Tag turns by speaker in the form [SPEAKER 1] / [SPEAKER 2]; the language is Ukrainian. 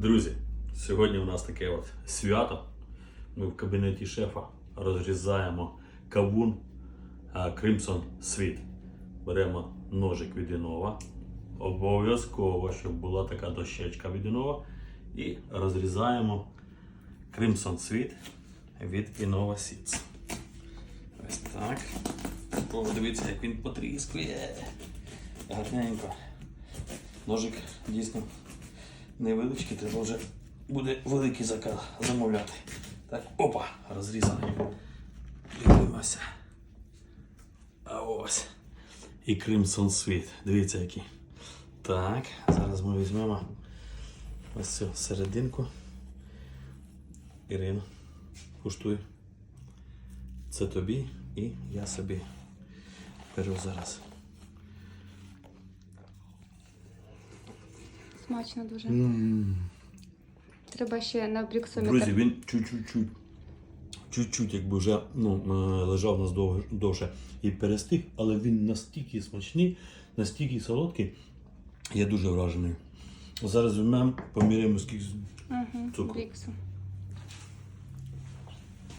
[SPEAKER 1] Друзі, сьогодні у нас таке от свято. Ми в кабінеті шефа розрізаємо кавун Crimson Sweet. Беремо ножик від Інова. Обов'язково, щоб була така дощечка від Інова. І розрізаємо Crimson Sweet від Innova Seeds. Ось так. О, дивіться, як він потріскує. Гарненько. Ножик дійсно невеличкий, треба вже буде великий заказ замовляти. Так, опа, розрізаємо. Дивимося. А ось. І Crimson Sweet. Дивіться який. Так, зараз ми візьмемо ось цю серединку. Ірина, куштуй. Це тобі і я собі беру зараз.
[SPEAKER 2] Смачно дуже. Треба ще на брюксометр.
[SPEAKER 1] Друзі, він чуть-чуть, чуть-чуть, якби вже ну, е, лежав у нас довше і перестиг, але він настільки смачний, настільки солодкий. Я дуже вражений. Зараз візьмемо, поміряємо скільки цукру.
[SPEAKER 2] бріксу.